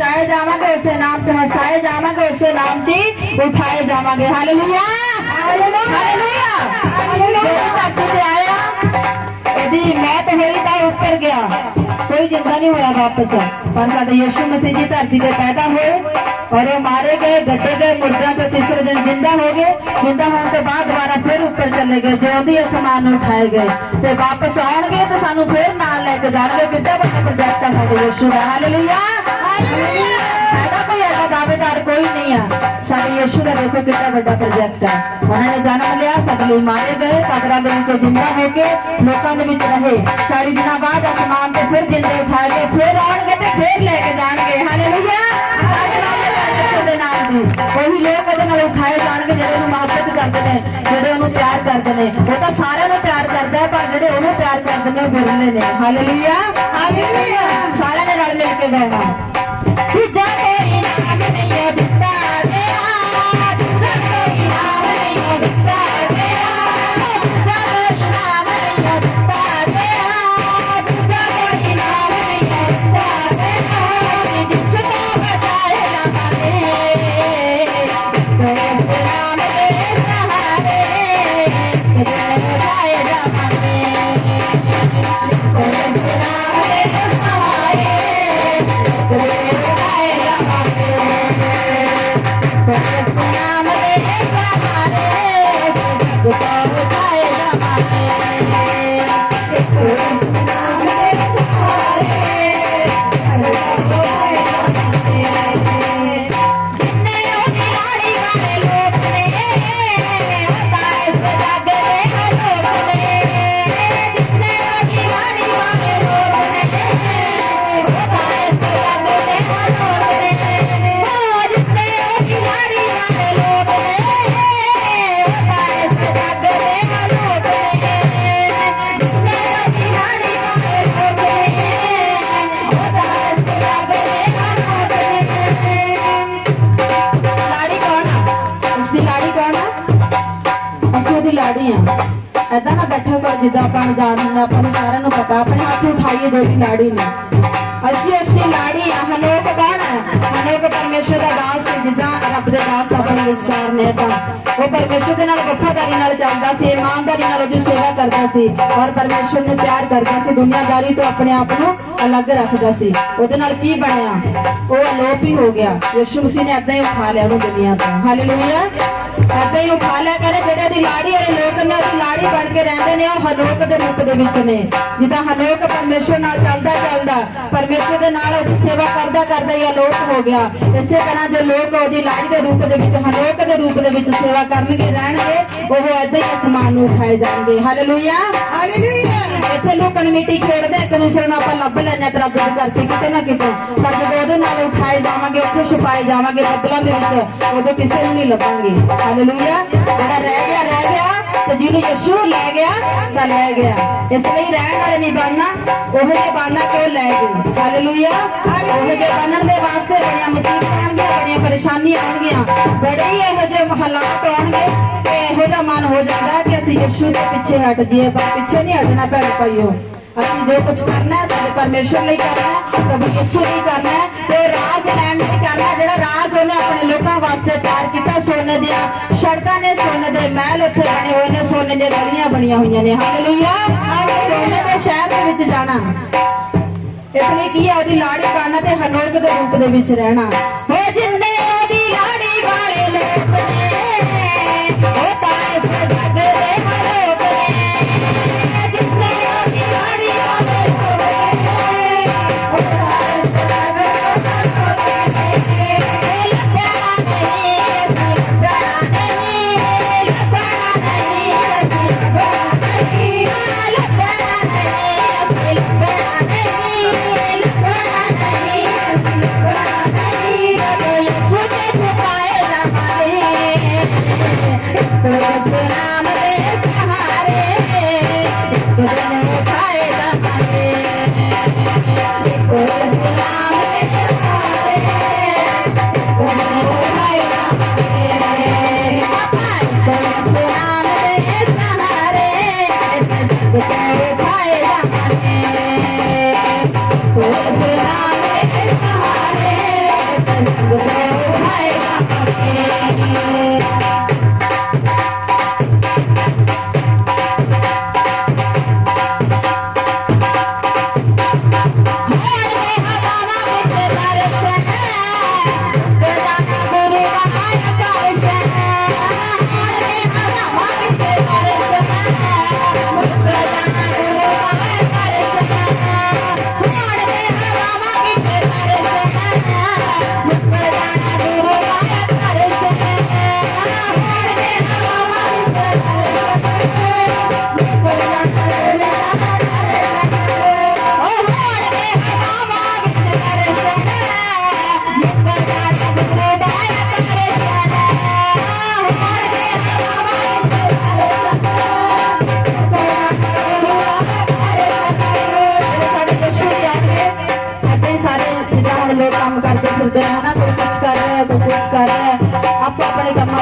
ਬਚਾਏ ਜਾਵਾਂਗੇ ਉਸੇ ਨਾਮ ਤੇ ਹਸਾਏ ਜਾਵਾਂਗੇ ਉਸੇ ਨਾਮ 'ਚ ਹੀ ਉਠਾਏ ਜਾਵਾਂਗੇ ਹਾਲੇਲੂਇਆ ਹਾਲੇਲੂਇਆ ਜਿਹੜੀ ਧਰਤੀ ਤੇ ਆਇਆ ਉਹਦੀ ਮੌਤ ਹੋਈ ਤਾਂ ਉਹ ਉੱਤਰ ਗਿਆ ਕੋਈ ਜਿੰਦਾ ਨਹੀਂ ਹੋਇਆ ਵਾਪਸ ਪਰ ਸਾਡੇ ਯਿਸੂ ਮਸੀਹ ਜੀ ਧਰਤੀ ਤੇ ਪੈਦਾ ਹੋਏ ਔਰ ਉਹ ਮਾਰੇ ਗਏ ਗੱਡੇ ਗਏ ਮੁਰਦਿਆਂ ਤੋਂ ਤੀਸਰੇ ਦਿਨ ਜਿੰਦਾ ਹੋ ਗਏ ਜਿੰਦਾ ਹੋਣ ਤੋਂ ਬਾਅਦ ਦੁਬਾਰਾ ਫਿਰ ਉੱਪਰ ਚਲੇ ਗਏ ਜਿਉਂਦੀ ਅਸਮਾਨ ਨੂੰ ਉਠਾਏ ਗਏ ਤੇ ਵਾਪਸ ਆਉਣਗੇ ਤੇ ਸਾਨੂੰ ਫਿਰ ਨਾਲ ਲੈ ਕੇ ਜਾਣਗੇ ਕਿੱਡਾ ਵੱਡਾ ਪ੍ਰੋਜੈਕਟ ਆ ਸਾਡੇ ਕੋਈ ਐਡਾ ਦਾਅਵੇਦਾਰ ਕੋਈ ਨਹੀਂ ਆ। ਸਾਡੇ ਯਿਸੂ ਦਾ ਦੇਖੋ ਕਿੰਨਾ ਵੱਡਾ ਪ੍ਰੋਜੈਕਟ ਹੈ ਉਹਨਾਂ ਨੇ ਜਨਮ ਲਿਆ ਸਾਡੇ ਲਈ ਮਾਰੇ ਗਏ ਕਬਰਾਂ ਦੇ ਵਿੱਚੋਂ ਜਿੰਦਾ ਹੋ ਕੇ ਲੋਕਾਂ ਦੇ ਵਿੱਚ ਰਹੇ। 40 ਦਿਨਾਂ ਬਾਅਦ ਅਸਮਾਨ ਤੇ ਫਿਰ ਜਿੰਦੇ ਉਠਾ ਕੇ ਫਿਰ ਆਉਣਗੇ ਤੇ ਫਿਰ ਲੈ ਕੇ ਜਾਣਗੇ। ਯਿਸੂ ਦੇ ਨਾਲ ਦੀ। ਉਹੀ ਲੋਕ ਉਹਦੇ ਨਾਲ ਉਠਾਏ ਜਾਣਗੇ ਜਿਹੜੇ ਉਹਨੂੰ ਮੁਹੱਬਤ ਕਰਦੇ ਨੇ ਜਿਹੜੇ ਉਹਨੂੰ ਪਿਆਰ ਕਰਦੇ ਨੇ। ਉਹ ਤਾਂ ਸਾਰਿਆਂ ਨੂੰ ਪਿਆਰ ਕਰਦਾ ਹੈ ਪਰ ਜਿਹੜੇ ਉਹਨੂੰ ਪਿਆਰ ਕਰਦੇ ਨੇ ਉਹ ਬਿਰਲੇ ਨੇ। ਹਾਲੇਲੂਇਆ ਹਾਲੇਲੂਇਆ ਸਾਰਿਆਂ ਨੇ ਰਲ ਮਿਲ ਕੇ ਗਾਣਾ ਦੂਜਾ ਕੋਈ ਨਾਮ ਨਹੀਂ ਉਹਦੀ ਆ। ਐਦਾਂ ਨਾ ਬੈਠਾ ਕਰ ਜਿੱਦਾਂ ਆਪਾਂ ਨੂੰ ਜਾਣ ਹੁੰਦਾ ਆਪਾਂ ਨੂੰ ਸਾਰਿਆਂ ਨੂੰ ਪਤਾ, ਆਪਣੇ ਹੱਥ ਉਠਾਈਏ ਜੋ ਦੀ ਲਾੜੀ ਨੇ। ਅਸੀਂ ਉਸਦੀ ਲਾੜੀ ਆ, ਹਨੋਕ ਗਾਣ ਹੈ ਹਨੋਕ ਪਰਮੇਸ਼ਰ ਦਾ ਦਾਸ ਜਿੱਦਾਂ ਰੱਬ ਦੇ ਦਾਸ ਆਪਣੇ ਵਿਚਾਰ ਨੇ ਤਾਂ ਉਹ ਪਰਮੇਸ਼ਰ ਦੇ ਨਾਲ ਵਫਾਦਾਰੀ ਨਾਲ ਚੱਲਦਾ ਸੀ, ਇਮਾਨਦਾਰੀ ਨਾਲ ਉਹਦੀ ਸੇਵਾ ਕਰਦਾ ਸੀ। ਔਰ ਪਰਮੇਸ਼ਰ ਨੂੰ ਪਿਆਰ ਕਰਦਾ ਸੀ, ਦੁਨੀਆਦਾਰੀ ਤੋਂ ਆਪਣੇ ਆਪ ਨੂੰ ਅਲੱਗ ਰੱਖਦਾ ਸੀ। ਉਹਦੇ ਨਾਲ ਕੀ ਬਣਿਆ? ਉਹ ਅਲੋਪ ਹੀ ਹੋ ਗਿਆ। ਯਿਸੂ ਮਸੀਹ ਨੇ ਏਦਾਂ ਹੀ ਉਠਾ ਲਿਆ ਉਹਨੂੰ ਦੁਨੀਆ ਤੋਂ। ਹਾਲੇਲੂਇਆ ਏਦਾਂ ਹੀ ਉਠਾ ਲਿਆ, ਕਹਿੰਦੇ ਜਿਹੜੇ ਦੀ ਲਾੜੀ ਵਾਲੇ ਲੋਕ ਨੇ, ਉਹਦੀ ਲਾੜੀ ਬਣ ਕੇ ਰਹਿੰਦੇ ਨੇ, ਉਹ ਹਨੋਕ ਦੇ ਰੂਪ ਦੇ ਵਿੱਚ ਨੇ। ਜਿੱਦਾਂ ਹਨੋਕ ਪਰਮੇਸ਼ਰ ਨਾਲ ਚੱਲਦਾ ਚੱਲਦਾ ਪਰਮੇਸ਼ਰ ਦੇ ਨਾਲ ਉਹਦੀ ਸੇਵਾ ਕਰਦਾ ਕਰਦਾ ਹੀ ਅਲੋਪ ਹੋ ਗਿਆ। ਇਸੇ ਤਰ੍ਹਾਂ ਜੋ ਲੋਕ ਉਹਦੀ ਲਾੜੀ ਦੇ ਰੂਪ ਦੇ ਵਿੱਚ ਹਨੋਕ ਦੇ ਰੂਪ ਦੇ ਵਿੱਚ ਸੇਵਾ ਕਰਨਗੇ ਰਹਿਣਗੇ ਉਹ ਏਦਾਂ ਹੀ ਅਸਮਾਨ ਨੂੰ ਉਠਾਏ ਜਾਣਗੇ। ਹਾਲੇਲੂਇਆ ਹਾਲੇਲੂਇਆ ਇੱਥੇ ਲੋਕਾਂ ਨੇ ਮਿੱਟੀ ਖੇਡਦੇ ਇੱਕ ਦੂਸਰੇ ਨੂੰ ਆਪਾਂ ਲੱਭ ਲੈਣੇ ਤਰ੍ਹਾਂ ਦੁੱਧ ਕਰਕੇ ਕਿਤੇ ਨਾ ਕਿਤੇ। ਪਰ ਜਦੋਂ ਉਹਦੇ ਨਾਲ ਉਠਾਏ ਜਾਵਾਂਗੇ ਉੱਥੇ ਛੁਪਾਏ ਜਾਵਾਂਗੇ ਬੱਦਲਾਂ ਦੇ ਵਿੱਚ ਉਦੋਂ ਕਿਸੇ ਨੂੰ ਨਹੀਂ ਲੱਭਾਂਗੇ। ਹਾਲੇਲੂਇਆ ਜਿਹੜਾ ਰਹਿ ਗਿਆ ਰਹਿ ਗਿਆ ਤੇ ਜਿਹਨੂੰ ਯਿਸੂ ਲੈ ਗਿਆ ਤਾਂ ਲੈ ਗਿਆ। ਇਸ ਲਈ ਰਹਿਣ ਵਾਲੇ ਨਹੀਂ ਬਣਨਾ ਉਹ ਜੇ ਬਣਨਾ ਕਿ ਲੈ ਗਏ? ਹਾਲੇਲੂਇਆ ਉਹ ਜੇ ਬਣਨ ਦੇ ਵਾਸਤੇ ਬੜੀਆਂ ਮੁਸੀਬਤਾਂ ਆਉਣਗੀਆਂ, ਬੜੀਆਂ ਪਰੇਸ਼ਾਨੀਆਂ ਆਉਣਗੀਆਂ। ਬੜੇ ਹੀ ਇਹੋ ਜਿਹੇ ਹਾਲਾਤ ਆਉਣਗੇ ਤੇ ਇਹੋ ਜਿਹਾ ਮਨ ਹੋ ਜਾਂਦਾ ਕਿ ਅਸੀਂ ਯਿਸੂ ਦੇ ਪਿੱਛੇ ਹਟ ਜਾਈਏ, ਪਰ ਪਿੱਛੇ ਨਹੀਂ ਹਟਣਾ ਭੈਣ ਭਾਈਓ। ਅਸੀਂ ਜੋ ਕੁਝ ਕਰਨਾ ਹੈ, ਸਾਡੇ ਪਰਮੇਸ਼ਰ ਲਈ ਕਰਨਾ ਹੈ, ਪ੍ਰਭੂ ਯਿਸੂ ਲਈ ਕਰਨਾ ਹੈ, ਤੇ ਰਾਜ ਲੈਣ ਲਈ ਕਰਨਾ ਜਿਹੜਾ ਰਾਜ ਉਹਨੇ ਆਪਣੇ ਲੋਕਾਂ ਵਾਸਤੇ ਤਿਆਰ ਕੀਤਾ, ਸੋਨੇ ਦੀਆਂ ਸੜਕਾਂ ਨੇ, ਸੋਨੇ ਦੇ ਮਹਿਲ ਉੱਥੇ ਬਣੇ ਹੋਏ ਨੇ, ਸੋਨੇ ਦੀਆਂ ਗਲੀਆਂ ਬਣੀਆਂ ਹੋਈਆਂ ਨੇ। ਹਾਲੇਲੂਇਆ ਸੋਨੇ ਦੇ ਸ਼ਹਿਰ ਦੇ ਵਿੱਚ ਜਾਣਾ। ਇਸ ਲਈ ਕੀ ਹੈ, ਉਹਦੀ ਲਾੜੀ ਬਣਨਾ ਤੇ ਹਨੋਕ ਦੇ ਰੂਪ ਦੇ ਵਿੱਚ ਰਹਿਣਾ। ਹੋ ਜਿੰਨੇ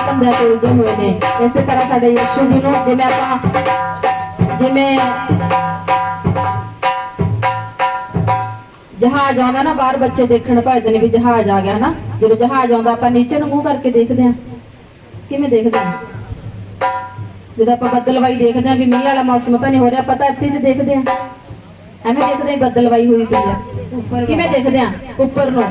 ਧੰਦਿਆਂ ਤੇ ਉਲਝੇ ਹੋਏ ਨੇ ਇਸੇ ਤਰ੍ਹਾਂ ਸਾਡੇ ਯਿਸੂ ਜੀ ਨੂੰ ਜਿਵੇਂ ਆਪਾਂ ਜਿਵੇਂ ਜਹਾਜ਼ ਆਉਂਦਾ ਨਾ ਬਾਹਰ ਬੱਚੇ ਦੇਖਣ ਭੱਜਦੇ ਨੇ ਵੀ ਜਹਾਜ਼ ਆ ਗਿਆ ਨਾ ਜਦੋਂ ਜਹਾਜ਼ ਆਉਂਦਾ ਆਪਾਂ ਨੀਚੇ ਨੂੰ ਮੂੰਹ ਕਰਕੇ ਦੇਖਦੇ ਆ ਕਿਵੇਂ ਦੇਖਦੇ ਆ ਜਦੋਂ ਆਪਾਂ ਬੱਦਲਵਾਈ ਦੇਖਦੇ ਆ ਵੀ ਮੀਂਹ ਵਾਲਾ ਮੌਸਮ ਤਾਂ ਨਹੀਂ ਹੋ ਰਿਹਾ ਪਤਾ ਇੱਥੇ 'ਚ ਦੇਖਦੇ ਆ ਐਵੇਂ ਦੇਖਦੇ ਬੱਦਲਵਾਈ ਹੋਈ ਪਈ ਆ ਕਿਵੇਂ ਦੇਖਦੇ ਆ ਉੱਪਰ ਨੂੰ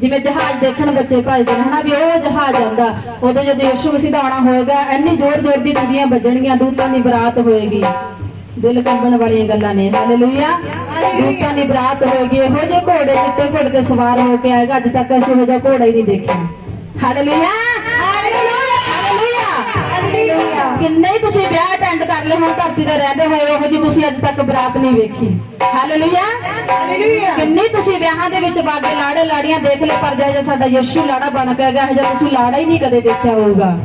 ਜਿਵੇਂ ਜਹਾਜ਼ ਦੇਖਣ ਬੱਚੇ ਭੱਜਦੇ ਨੇ ਹਨਾ ਵੀ ਉਹ ਜਹਾਜ਼ ਆਉਂਦਾ। ਉਦੋਂ ਜਦੋਂ ਯਿਸੂ ਮਸੀਹ ਦਾ ਆਉਣਾ ਹੋਏਗਾ ਇੰਨੀ ਜ਼ੋਰ ਜ਼ੋਰ ਦੀ ਦੁਨੀਆਂ ਵੱਜਣਗੀਆਂ ਦੂਤਾਂ ਦੀ ਬਰਾਤ ਹੋਏਗੀ। ਦਿਲ ਕੰਬਣ ਵਾਲੀਆਂ ਗੱਲਾਂ ਨੇ। ਹਾਲੇਲੂਇਆ ਦੂਤਾਂ ਦੀ ਬਰਾਤ ਹੋਏਗੀ। ਇਹੋ ਜਿਹੇ ਘੋੜੇ ਚਿੱਟੇ ਘੋੜੇ ਤੇ ਸਵਾਰ ਹੋ ਕੇ ਆਏਗਾ ਅੱਜ ਤੱਕ ਅਸੀਂ ਇਹੋ ਜਿਹਾ ਘੋੜਾ ਹੀ ਨਹੀਂ ਦੇਖਿਆ। ਹਾਲੇਲੂਇਆ ਹਾਲੇਲੂਇਆ ਕਿੰਨੇ ਤੁਸੀਂ ਵਿਆਹ ਅਟੈਂਡ ਕਰ ਲਏ ਹੁਣ ਧਰਤੀ ਤੇ ਰਹਿੰਦੇ ਹੋਏ ਉਹੋ ਜਿਹੀ ਤੁਸੀਂ ਅੱਜ ਤੱਕ ਬਰਾਤ ਨਹੀਂ ਵੇਖੀ। ਹਾਲੇਲੂਇਆ ਕਿੰਨੇ ਤੁਸੀਂ ਵਿਆਹਾਂ ਦੇ ਵਿੱਚ ਬਾਗੇ ਲਾੜੇ ਲਾੜੀਆਂ ਦੇਖ ਲਏ ਪਰ ਜਿਹੜਾ ਸਾਡਾ ਯਿਸੂ ਲਾੜਾ ਬਣ ਕੇ ਗਿਆ ਜਿਹੜਾ ਤੁਸੀਂ ਲਾੜਾ ਹੀ ਨਹੀਂ ਕਦੇ ਦੇਖਿਆ ਹੋਊਗਾ।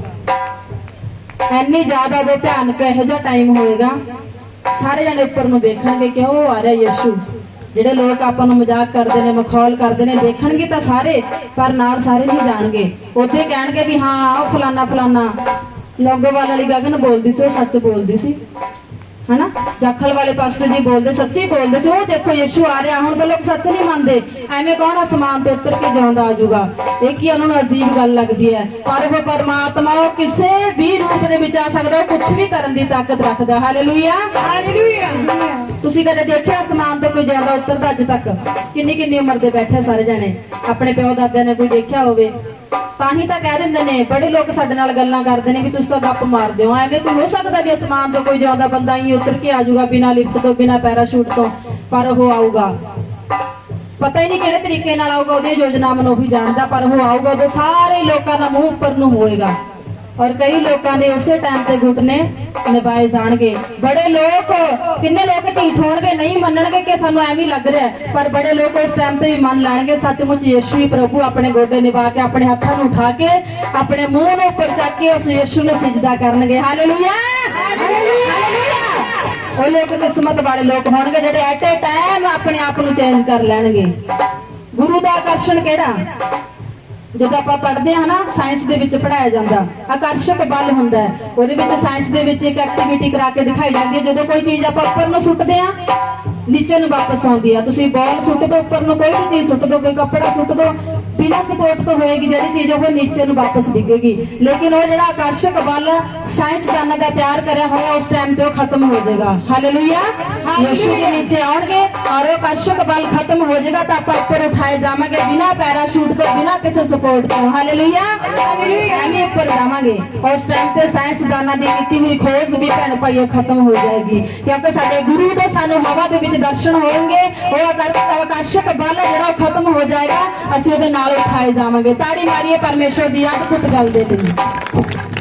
ਐਨੀ ਜ਼ਿਆਦਾ ਉਹ ਭਿਆਨਕ ਇਹੋ ਜਿਹਾ ਟਾਈਮ ਹੋਏਗਾ ਸਾਰੇ ਜਣੇ ਉੱਪਰ ਨੂੰ ਦੇਖਣਗੇ ਕਿ ਉਹ ਆ ਰਿਹਾ ਯਿਸੂ। ਜਿਹੜੇ ਲੋਕ ਆਪਾਂ ਨੂੰ ਮਜ਼ਾਕ ਕਰਦੇ ਨੇ ਮਖੌਲ ਕਰਦੇ ਨੇ ਦੇਖਣਗੇ ਤਾਂ ਸਾਰੇ ਪਰ ਨਾਲ ਸਾਰੇ ਨਹੀਂ ਜਾਣਗੇ। ਉੱਥੇ ਕਹਿਣਗੇ ਵੀ ਹਾਂ ਉਹ ਫਲਾਨਾ ਫਲਾਨਾ। ਲੌਂਗੋਵਾਲ ਵਾਲੀ ਗਗਨ ਬੋਲਦੀ ਸੀ, ਉਹ ਸੱਚ ਬੋਲਦੀ ਸੀ। ਹਨਾ? ਜਾਖਲ ਵਾਲੇ ਪਾਸਟਰ ਜੀ ਬੋਲਦੇ, ਸੱਚੀ ਬੋਲਦੇ ਸੀ। ਉਹ ਦੇਖੋ, ਯਿਸੂ ਆ ਰਿਹਾ, ਹੁਣ ਤਾਂ ਲੋਕ ਸੱਚ ਨਹੀਂ ਮੰਨਦੇ। ਐਵੇਂ ਕੌਣ ਅਸਮਾਨ ਤੋਂ ਉਤਰ ਕੇ ਜਿਉਂਦਾ ਆਜੂਗਾ ਇਹ ਕੀ ਉਹਨਾਂ ਨੂੰ ਅਜੀਬ ਗੱਲ ਲੱਗਦੀ ਹੈ? ਪਰ ਉਹ ਪਰਮਾਤਮਾ, ਉਹ ਕਿਸੇ ਵੀ ਰੂਪ ਦੇ ਵਿੱਚ ਆ ਸਕਦਾ, ਉਹ ਕੁਝ ਵੀ ਕਰਨ ਦੀ ਤਾਕਤ ਰੱਖਦਾ। ਹਾਲੇਲੂਇਆ ਤੁਸੀਂ ਕਦੇ ਦੇਖਿਆ ਅਸਮਾਨ ਤੋਂ ਕੋਈ ਜਿਉਂਦਾ ਉਤਰਦਾ ਅੱਜ ਤੱਕ? ਕਿੰਨੀ ਕਿੰਨੀ ਉਮਰ ਦੇ ਬੈਠੇ ਸਾਰੇ ਜਣੇ? ਆਪਣੇ ਪਿਓ ਦਾਦਿਆਂ ਨੇ ਕੋਈ ਦੇਖਿਆ ਹੋਵੇ? ਤਾਂ ਹੀ ਤਾਂ ਕਹਿ ਦਿੰਦੇ ਨੇ, ਬੜੇ ਲੋਕ ਸਾਡੇ ਨਾਲ ਗੱਲਾਂ ਕਰਦੇ ਨੇ ਵੀ ਤੁਸੀਂ ਤਾਂ ਗੱਪ ਮਾਰਦੇ ਹੋ। ਐਵੇਂ ਕੋਈ ਹੋ ਸਕਦਾ ਵੀ ਅਸਮਾਨ ਤੋਂ ਕੋਈ ਜ਼ਿਆਦਾ ਬੰਦਾ ਹੀ ਉਤਰ ਕੇ ਆਜੂਗਾ ਬਿਨਾਂ ਲਿਫਟ ਤੋਂ, ਬਿਨਾਂ ਪੈਰਾਸ਼ੂਟ ਤੋਂ? ਪਰ ਉਹ ਆਊਗਾ। ਪਤਾ ਹੀ ਨਹੀਂ ਕਿਹੜੇ ਤਰੀਕੇ ਨਾਲ ਆਊਗਾ ਉਹਦੀਆਂ ਯੋਜਨਾਵਾਂ ਨੂੰ ਉਹ ਜਾਣਦਾ, ਪਰ ਉਹ ਆਊਗਾ, ਉਦੋਂ ਸਾਰੇ ਲੋਕਾਂ ਦਾ ਮੂੰਹ ਉੱਪਰ ਨੂੰ ਹੋਏਗਾ। ਔਰ ਕਈ ਲੋਕਾਂ ਦੇ ਉਸੇ ਟਾਈਮ ਤੇ ਘੁਟਨੇ ਨਿਭਾਏ ਜਾਣਗੇ। ਬੜੇ ਲੋਕ, ਕਿੰਨੇ ਲੋਕ ਢੀਠ ਹੋਣਗੇ, ਨਹੀਂ ਮੰਨਣਗੇ ਕਿ ਸਾਨੂੰ ਐਵੇਂ ਲੱਗ ਰਿਹਾ ਪਰ ਬੜੇ ਲੋਕ ਉਸ ਟਾਈਮ ਤੇ ਵੀ ਮੰਨ ਲੈਣਗੇ, ਸੱਚਮੁੱਚ ਯਿਸੂ ਹੀ ਪ੍ਰਭੂ ਆਪਣੇ ਗੋਡੇ ਨਿਭਾ ਕੇ, ਆਪਣੇ ਹੱਥਾਂ ਨੂੰ ਉਠਾ ਕੇ, ਆਪਣੇ ਮੂੰਹ ਨੂੰ ਉੱਪਰ ਚੱਕ ਕੇ ਉਸ ਯਿਸੂ ਨੂੰ ਸਜਦਾ ਕਰਨਗੇ। ਹਾਲੇਲੂਇਆ ਹਾਲੇਲੂਇਆ ਉਹ ਲੋਕ ਕਿਸਮਤ ਵਾਲੇ ਲੋਕ ਹੋਣਗੇ ਜਿਹੜੇ ਐਟ ਏ ਟਾਈਮ ਆਪਣੇ ਆਪ ਨੂੰ ਚੇਂਜ ਕਰ ਲੈਣਗੇ। ਗੁਰੂ ਦਾ ਆਕਰਸ਼ਣ ਕਿਹੜਾ? ਜਦੋਂ ਆਪਾਂ ਪੜ੍ਹਦੇ ਹਾਂ ਨਾ ਸਾਇੰਸ ਦੇ ਵਿੱਚ ਪੜਾਇਆ ਜਾਂਦਾ। ਆਕਰਸ਼ਕ ਬਲ ਹੁੰਦਾ ਉਹਦੇ ਵਿੱਚ ਸਾਇੰਸ ਦੇ ਵਿੱਚ ਇੱਕ ਐਕਟੀਵਿਟੀ ਕਰਾ ਕੇ ਦਿਖਾਈ ਜਾਂਦੀ ਹੈ। ਜਦੋਂ ਕੋਈ ਚੀਜ਼ ਆਪਾਂ ਉੱਪਰ ਨੂੰ ਸੁੱਟਦੇ ਆ ਨੀਚੇ ਨੂੰ ਵਾਪਸ ਆਉਂਦੀ ਆ ਤੁਸੀਂ ਬਾਲ ਸੁੱਟ ਦੋ, ਉੱਪਰ ਨੂੰ ਕੋਈ ਵੀ ਚੀਜ਼ ਸੁੱਟ ਦੋ, ਕੋਈ ਕੱਪੜਾ ਸੁੱਟ ਦੋ, ਬਿਨਾਂ ਸਪੋਰਟ ਤੋਂ ਹੋਏਗੀ ਜਿਹੜੀ ਚੀਜ਼ ਉਹ ਨੀਚੇ ਨੂੰ ਵਾਪਸ ਡਿੱਗੇਗੀ। ਲੇਕਿਨ ਉਹ ਜਿਹੜਾ ਆਕਰਸ਼ਕ ਬਲ ਸਾਇੰਸਦਾਨਾਂ ਦਾ ਤਿਆਰ ਕਰਿਆ ਹੋਇਆ ਉਸ ਟਾਈਮ ਤੇ ਖਤਮ ਹੋ ਜਾਏਗਾ। ਹਾਲੇਲੂਇਆ ਯਿਸੂ ਦੇ ਨੀਚੇ ਆਉਣਗੇ ਔਰ ਉਹ ਆਕਰਸ਼ਕ ਬਲ ਖਤਮ ਹੋ ਜਾਏਗਾ ਤਾਂ ਆਪਾਂ ਉੱਪਰ ਉਠਾਏ ਜਾਵਾਂਗੇ ਬਿਨਾਂ ਪੈਰਾਸ਼ੂਟ ਤੋਂ ਬਿਨਾਂ ਕਿਸੇ ਸਪੋਰਟ ਤੋਂ। ਹਾਲੇਲੂਇਆ ਐਵੇਂ ਉੱਪਰ ਜਾਵਾਂਗੇ। ਉਸ ਟਾਈਮ ਤੇ ਸਾਇੰਸਦਾਨਾਂ ਦੀ ਕੀਤੀ ਹੋਈ ਖੋਜ ਵੀ ਭੈਣ ਭਾਈਓ ਖਤਮ ਹੋ ਜਾਏਗੀ। ਕਿਉਂਕਿ ਸਾਡੇ ਗੁਰੂ ਦੇ ਸਾਨੂੰ ਹਵਾ ਦੇ ਵਿੱਚ ਦਰਸ਼ਨ ਹੋਣਗੇ ਉਹ ਆਕਰ- ਆਕਰਸ਼ਕ ਬਲ ਜਿਹੜਾ ਖਤਮ ਹੋ ਜਾਏਗਾ ਅਸੀਂ ਉਹਦੇ ਨਾਲ ਉਠਾਏ ਜਾਵਾਂਗੇ। ਤਾੜੀ ਮਾਰੀਏ ਪਰਮੇਸ਼ਵਰ ਦੀ ਅਦਭੁਤ ਗੱਲ ਦੇ ਲਈ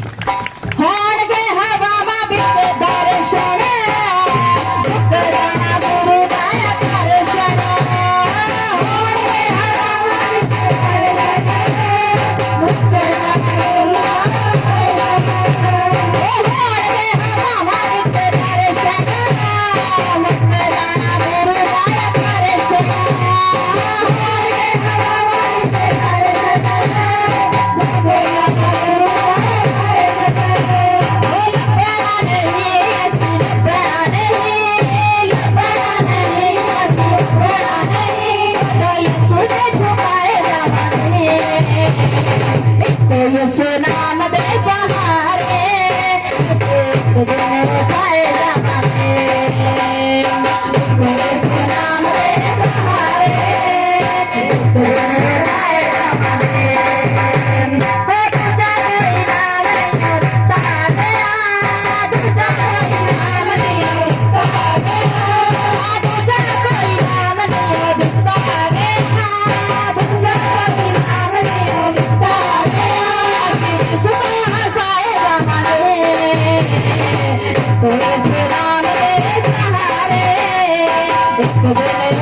Thank you.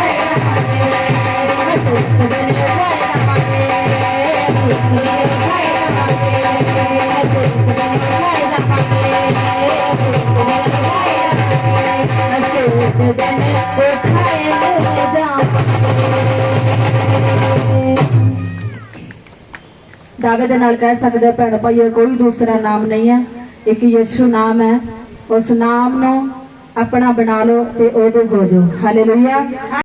ਰਾਗਤ ਦੇ ਨਾਲ ਕਹਿ ਸਕਦੇ ਭੈਣ ਭਾਈਓ ਕੋਈ ਦੂਸਰਾ ਨਾਮ ਨਹੀਂ ਹੈ। ਇੱਕ ਯਿਸੂ ਨਾਮ ਹੈ। ਉਸ ਨਾਮ ਨੂੰ ਆਪਣਾ ਬਣਾ ਲਓ ਤੇ ਉਹਦੇ ਹੋ ਜਾਓ। ਹਾਲੇਲੂਇਆ